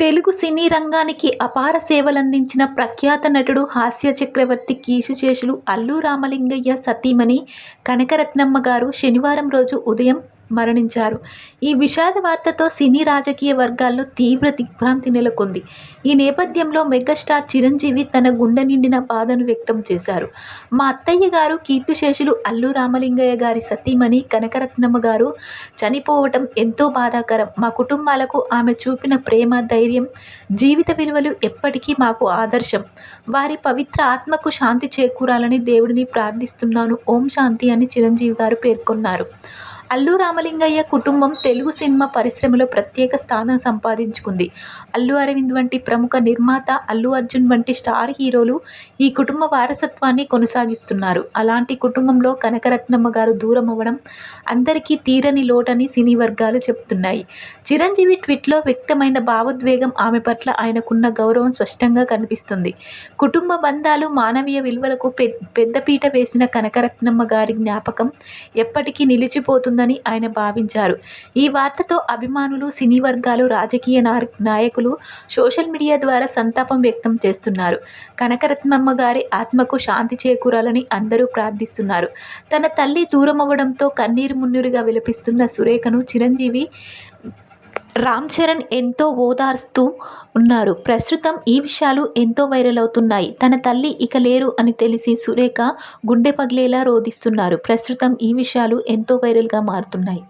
తెలుగు సినీ రంగానికి అపార సేవలందించిన ప్రఖ్యాత నటుడు హాస్య చక్రవర్తి కీసుచేషులు అల్లు రామలింగయ్య సతీమణి కనకరత్నమ్మ గారు శనివారం రోజు ఉదయం మరణించారు. ఈ విషాద వార్తతో సినీ రాజకీయ వర్గాల్లో తీవ్ర దిగ్భ్రాంతి నెలకొంది. ఈ నేపథ్యంలో మెగాస్టార్ చిరంజీవి తన గుండె నిండిన బాధను వ్యక్తం చేశారు. మా అత్తయ్య గారు కీర్తిశేషులు అల్లు రామలింగయ్య గారి సతీమణి కనకరత్నమ్మ గారు చనిపోవటం ఎంతో బాధాకరం. మా కుటుంబాలకు ఆమె చూపిన ప్రేమ ధైర్యం జీవిత విలువలు ఎప్పటికీ మాకు ఆదర్శం. వారి పవిత్ర ఆత్మకు శాంతి చేకూరాలని దేవుడిని ప్రార్థిస్తున్నాను. ఓం శాంతి అని చిరంజీవి గారు పేర్కొన్నారు. అల్లు రామలింగయ్య కుటుంబం తెలుగు సినిమా పరిశ్రమలో ప్రత్యేక స్థానం సంపాదించుకుంది. అల్లు అరవింద్ వంటి ప్రముఖ నిర్మాత అల్లు అర్జున్ వంటి స్టార్ హీరోలు ఈ కుటుంబ వారసత్వాన్ని కొనసాగిస్తున్నారు. అలాంటి కుటుంబంలో కనకరత్నమ్మ గారు దూరం అవ్వడం అందరికీ తీరని లోటని సినీ వర్గాలు చెబుతున్నాయి. చిరంజీవి ట్వీట్లో వ్యక్తమైన భావోద్వేగం ఆమె పట్ల ఆయనకున్న గౌరవం స్పష్టంగా కనిపిస్తుంది. కుటుంబ బంధాలు మానవీయ విలువలకు పె పెద్దపీట వేసిన కనకరత్నమ్మ గారి జ్ఞాపకం ఎప్పటికీ నిలిచిపోతుంది నిలిచిపోతుందని ఆయన భావించారు. ఈ వార్తతో అభిమానులు సినీ వర్గాలు రాజకీయ నాయకులు సోషల్ మీడియా ద్వారా సంతాపం వ్యక్తం చేస్తున్నారు. కనకరత్నమ్మ గారి ఆత్మకు శాంతి చేకూరాలని అందరూ ప్రార్థిస్తున్నారు. తన తల్లి దూరం అవ్వడంతో కన్నీరు మున్నీరుగా విలపిస్తున్న సురేఖను చిరంజీవి రామ్ చరణ్ ఎంతో ఓదార్స్తూ ఉన్నారు. ప్రస్తుతం ఈ విషయాలు ఎంతో వైరల్ అవుతున్నాయి. తన తల్లి ఇక లేరు అని తెలిసి సురేఖ గుండె పగిలేలా రోదిస్తున్నారు ప్రస్తుతం ఈ విషయాలు ఎంతో వైరల్గా మారుతున్నాయి.